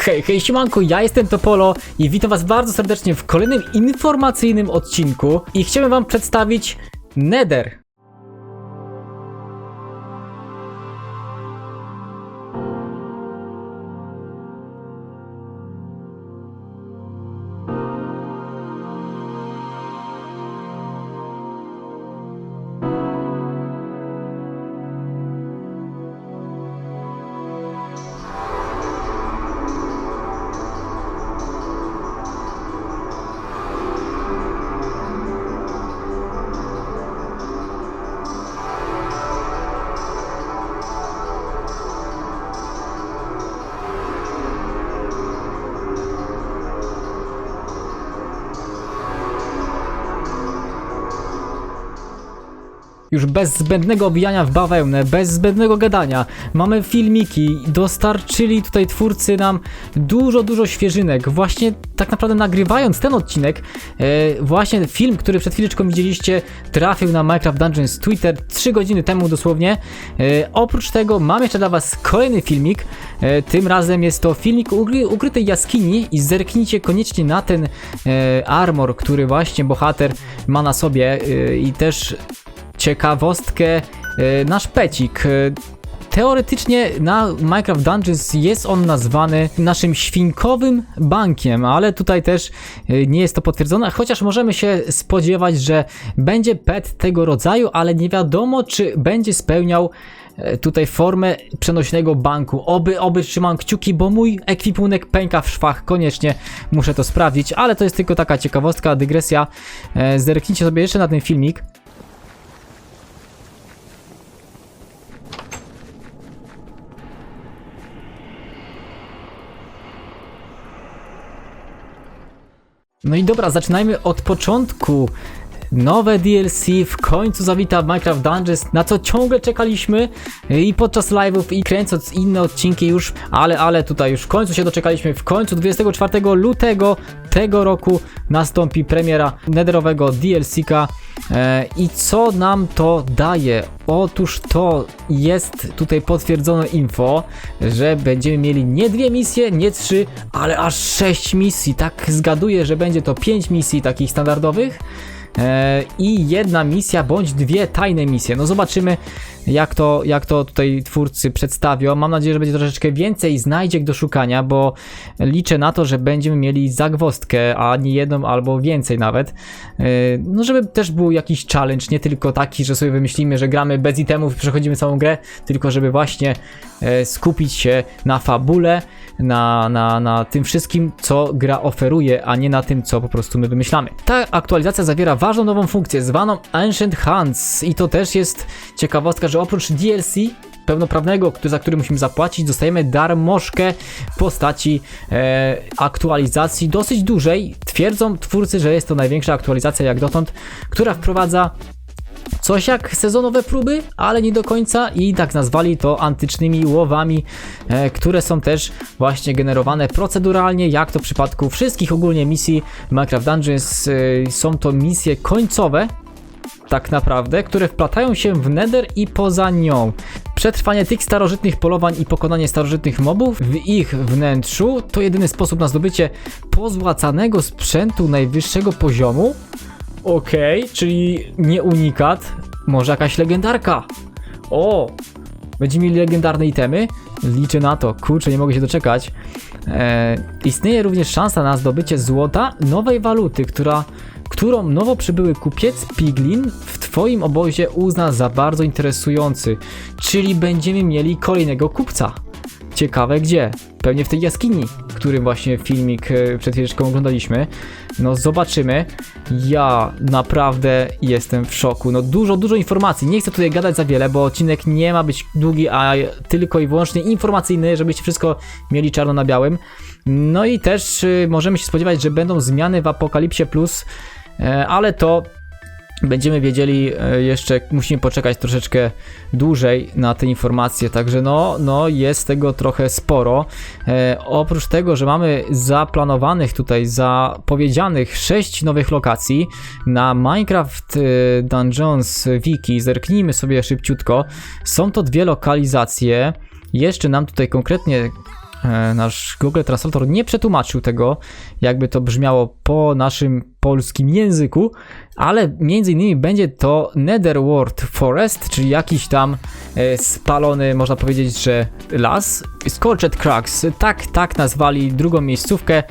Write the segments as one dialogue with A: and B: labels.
A: Hej, hej, siemanko, ja jestem Topolo i witam was bardzo serdecznie w kolejnym informacyjnym odcinku i chciałem wam przedstawić Nether. Już bez zbędnego obijania w bawełnę, bez zbędnego gadania. Mamy filmiki, dostarczyli tutaj twórcy nam dużo, dużo świeżynek. Właśnie tak naprawdę nagrywając ten odcinek, e, właśnie film, który przed chwileczką widzieliście, trafił na Minecraft Dungeons Twitter 3 godziny temu dosłownie. E, oprócz tego mam jeszcze dla was kolejny filmik. E, tym razem jest to filmik ukry ukrytej jaskini i zerknijcie koniecznie na ten armor, który właśnie bohater ma na sobie i też ciekawostkę, e, nasz pecik. e, Teoretycznie na Minecraft Dungeons jest on nazwany naszym świnkowym bankiem, ale tutaj też e, nie jest to potwierdzone, chociaż możemy się spodziewać, że będzie pet tego rodzaju, ale nie wiadomo, czy będzie spełniał tutaj formę przenośnego banku. Oby, oby trzymam kciuki, bo mój ekwipunek pęka w szwach. Koniecznie muszę to sprawdzić, ale to jest tylko taka ciekawostka, dygresja. Zerknijcie sobie jeszcze na ten filmik. No i dobra, zaczynajmy od początku. Nowe DLC w końcu zawita w Minecraft Dungeons, na co ciągle czekaliśmy i podczas live'ów i kręcąc inne odcinki już, ale, ale tutaj już w końcu się doczekaliśmy, w końcu 24 lutego tego roku nastąpi premiera netherowego DLC-ka e, i co nam to daje? Otóż to jest tutaj potwierdzone info, że będziemy mieli nie dwie misje, nie trzy, ale aż sześć misji, tak zgaduję, że będzie to pięć misji takich standardowych e, i jedna misja bądź dwie tajne misje. No zobaczymy jak to, jak to tutaj twórcy przedstawią. Mam nadzieję, że będzie troszeczkę więcej znajdziek do szukania, bo liczę na to, że będziemy mieli zagwostkę, a nie jedną albo więcej nawet. E, No żeby też był jakiś challenge, nie tylko taki, że sobie wymyślimy, że gramy bez itemów i przechodzimy całą grę, tylko żeby właśnie e, skupić się na fabule, na, na, na tym wszystkim, co gra oferuje, a nie na tym, co po prostu my wymyślamy. Ta aktualizacja zawiera ważną nową funkcję zwaną Ancient Hands i to też jest ciekawostka, że oprócz DLC pełnoprawnego, za który musimy zapłacić, dostajemy darmożkę w postaci e, aktualizacji dosyć dużej. Twierdzą twórcy, że jest to największa aktualizacja jak dotąd, która wprowadza Coś jak sezonowe próby, ale nie do końca i tak nazwali to antycznymi łowami, e, które są też właśnie generowane proceduralnie, jak to w przypadku wszystkich ogólnie misji Minecraft Dungeons. E, są to misje końcowe, tak naprawdę, które wplatają się w Nether i poza nią. Przetrwanie tych starożytnych polowań i pokonanie starożytnych mobów w ich wnętrzu to jedyny sposób na zdobycie pozłacanego sprzętu najwyższego poziomu. Okej, czyli nie unikat, może jakaś legendarka. O, będziemy mieli legendarne itemy. Liczę na to, kurczę, nie mogę się doczekać. E, istnieje również szansa na zdobycie złota nowej waluty, która, którą nowo przybyły kupiec Piglin w Twoim obozie uzna za bardzo interesujący. Czyli będziemy mieli kolejnego kupca. Ciekawe gdzie? Pewnie w tej jaskini, którym właśnie filmik e, przed chwileczką oglądaliśmy. No zobaczymy. Ja naprawdę jestem w szoku. No dużo, dużo informacji. Nie chcę tutaj gadać za wiele, bo odcinek nie ma być długi, a tylko i wyłącznie informacyjny, żebyście wszystko mieli czarno na białym. No i też y, możemy się spodziewać, że będą zmiany w Apokalipsie Plus, ale to będziemy wiedzieli e, jeszcze, musimy poczekać troszeczkę dłużej na te informacje, także no, no jest tego trochę sporo. E, oprócz tego, że mamy zaplanowanych tutaj, zapowiedzianych 6 nowych lokacji na Minecraft e, Dungeons Wiki, zerknijmy sobie szybciutko, są to dwie lokalizacje, jeszcze nam tutaj konkretnie e, nasz Google Translator nie przetłumaczył tego, jakby to brzmiało po naszym polskim języku, ale między innymi będzie to Netherworld Forest, czyli jakiś tam e, spalony, można powiedzieć, że las. Scorched Cracks, tak, tak nazwali drugą miejscówkę.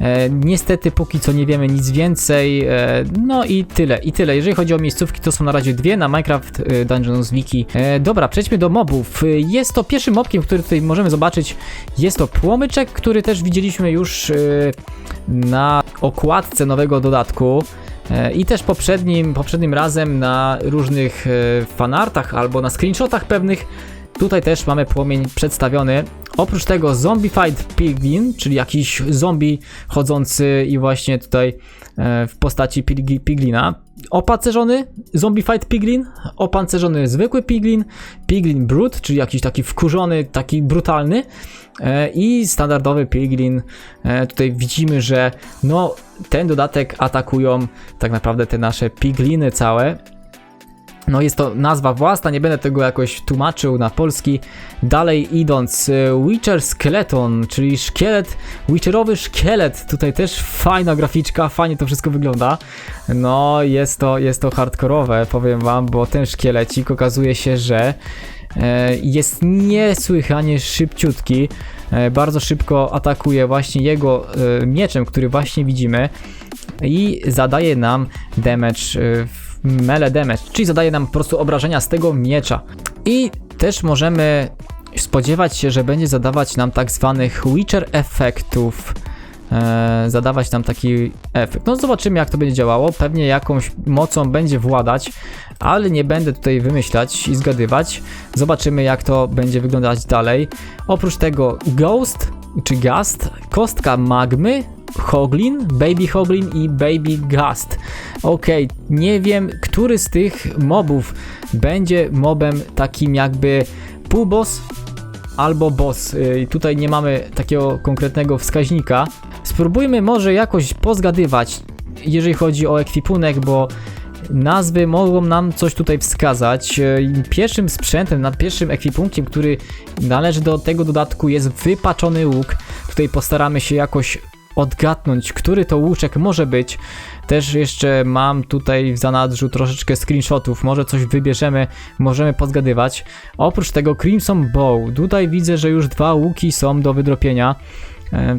A: E, niestety póki co nie wiemy nic więcej, e, no i tyle, i tyle. Jeżeli chodzi o miejscówki, to są na razie dwie na Minecraft e, Dungeons Wiki. Dobra, przejdźmy do mobów. Jest to pierwszym mobkiem, który tutaj możemy zobaczyć, jest to płomyczek, który też widzieliśmy już na okładce nowego dodatku. I też poprzednim, poprzednim razem na różnych fanartach albo na screenshotach pewnych Tutaj też mamy płomień przedstawiony. Oprócz tego Zombified Piglin, czyli jakiś zombie chodzący i właśnie tutaj e, w postaci pig- piglina. Opancerzony Zombified Piglin, opancerzony zwykły Piglin, Piglin Brute, czyli jakiś taki wkurzony, taki brutalny e, i standardowy Piglin. E, tutaj widzimy, że no ten dodatek atakują tak naprawdę te nasze pigliny całe. No jest to nazwa własna, nie będę tego jakoś tłumaczył na polski. Dalej idąc, y, Witcher Skeleton, czyli szkielet, Witcherowy szkielet. Tutaj też fajna graficzka, fajnie to wszystko wygląda. No jest to, jest to hardkorowe, powiem wam, bo ten szkielecik okazuje się, że e, jest niesłychanie szybciutki. E, bardzo szybko atakuje właśnie jego e, mieczem, który właśnie widzimy i zadaje nam damage w melee damage, czyli zadaje nam po prostu obrażenia z tego miecza. I też możemy spodziewać się, że będzie zadawać nam tak zwanych Witcher efektów. E, zadawać nam taki efekt. No zobaczymy jak to będzie działało. Pewnie jakąś mocą będzie władać, ale nie będę tutaj wymyślać i zgadywać. Zobaczymy jak to będzie wyglądać dalej. Oprócz tego Ghost czy Gust, kostka magmy, Hoglin, Baby Hoglin i Baby Gust. Okej, nie wiem, który z tych mobów będzie mobem takim jakby półboss albo boss. Yy, tutaj nie mamy takiego konkretnego wskaźnika. Spróbujmy może jakoś pozgadywać, jeżeli chodzi o ekwipunek, bo nazwy mogą nam coś tutaj wskazać. Yy, Pierwszym sprzętem, nad pierwszym ekwipunkiem, który należy do tego dodatku jest wypaczony łuk. Tutaj postaramy się jakoś odgadnąć, który to łuczek może być. Też jeszcze mam tutaj w zanadrzu troszeczkę screenshotów, może coś wybierzemy, możemy pozgadywać. Oprócz tego Crimson Bow, tutaj widzę, że już dwa łuki są do wydropienia. E,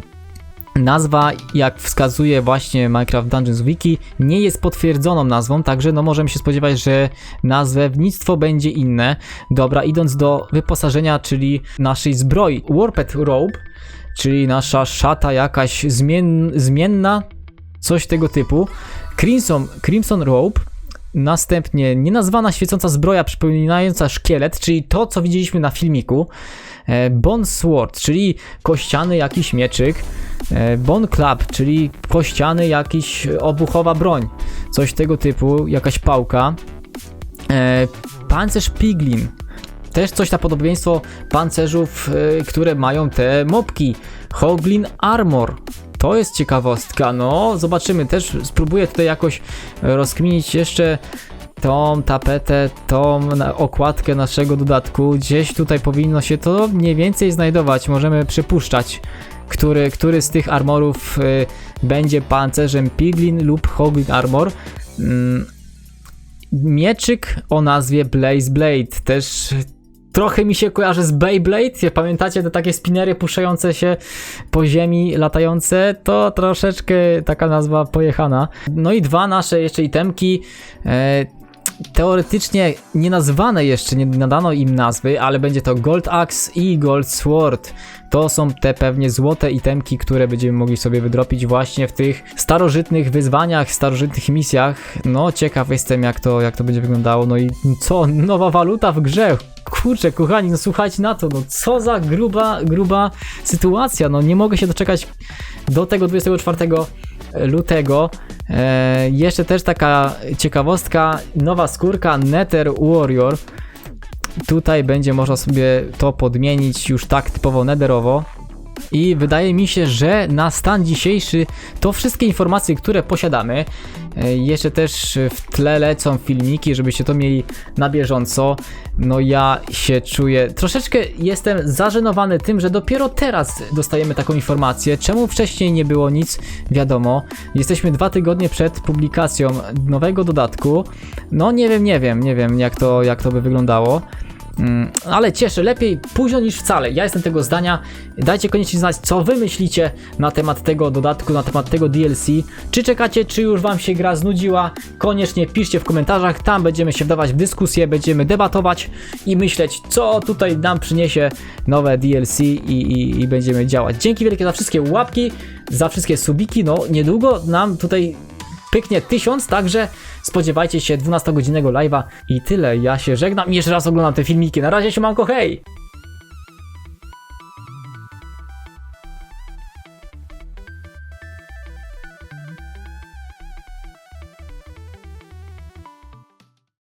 A: Nazwa, jak wskazuje właśnie Minecraft Dungeons Wiki, nie jest potwierdzoną nazwą, także no możemy się spodziewać, że nazewnictwo będzie inne. Dobra, idąc do wyposażenia, czyli naszej zbroi. Warped Robe, czyli nasza szata jakaś zmien, zmienna, coś tego typu. Crimson, Crimson Robe, następnie nienazwana świecąca zbroja przypominająca szkielet, czyli to, co widzieliśmy na filmiku. E, Bone Sword, czyli kościany jakiś mieczyk. E, Bone Club, czyli kościany jakiś obuchowa broń. Coś tego typu, jakaś pałka. E, Pancerz Piglin. Też coś na podobieństwo pancerzów, e, które mają te mopki. Hoglin Armor. To jest ciekawostka, no zobaczymy. Też spróbuję tutaj jakoś rozkminić jeszcze tą tapetę, tą okładkę naszego dodatku. Gdzieś tutaj powinno się to mniej więcej znajdować. Możemy przypuszczać, który, który z tych armorów y, będzie pancerzem Piglin lub Hoglin Armor. Mm, mieczyk o nazwie Blaze Blade też trochę mi się kojarzy z Beyblade. Pamiętacie te takie spinery puszczające się po ziemi, latające, to troszeczkę taka nazwa pojechana. No i dwa nasze jeszcze itemki. E, teoretycznie nie nazwane jeszcze, nie nadano im nazwy, ale będzie to Gold Axe i Gold Sword. To są te pewnie złote itemki, które będziemy mogli sobie wydropić właśnie w tych starożytnych wyzwaniach, starożytnych misjach. No, ciekaw jestem jak to, jak to będzie wyglądało. No i co, nowa waluta w grze. Kurczę, kochani, no słuchajcie na to, no co za gruba, gruba sytuacja. No nie mogę się doczekać do tego 24 lutego. E, jeszcze też taka ciekawostka, nowa skórka Nether Warrior. Tutaj będzie można sobie to podmienić już tak typowo nederowo. I wydaje mi się, że na stan dzisiejszy to wszystkie informacje, które posiadamy. E, Jeszcze też w tle lecą filmiki, żebyście to mieli na bieżąco. No ja się czuję, troszeczkę jestem zażenowany tym, że dopiero teraz dostajemy taką informację. Czemu wcześniej nie było nic wiadomo? Jesteśmy dwa tygodnie przed publikacją nowego dodatku. No nie wiem, nie wiem, nie wiem jak to, jak to by wyglądało. Mm, ale cieszę, lepiej późno niż wcale. Ja jestem tego zdania. Dajcie koniecznie znać, co wy myślicie na temat tego dodatku, na temat tego DLC. Czy czekacie, czy już wam się gra znudziła? Koniecznie piszcie w komentarzach, tam będziemy się wdawać w dyskusję, będziemy debatować i myśleć, co tutaj nam przyniesie nowe DLC i, i, i będziemy działać. Dzięki wielkie za wszystkie łapki, za wszystkie subiki. No, niedługo nam tutaj pyknie 1000, także spodziewajcie się 12-godzinnego live'a i tyle. Ja się żegnam i jeszcze raz oglądam te filmiki. Na razie, siemanko, hej!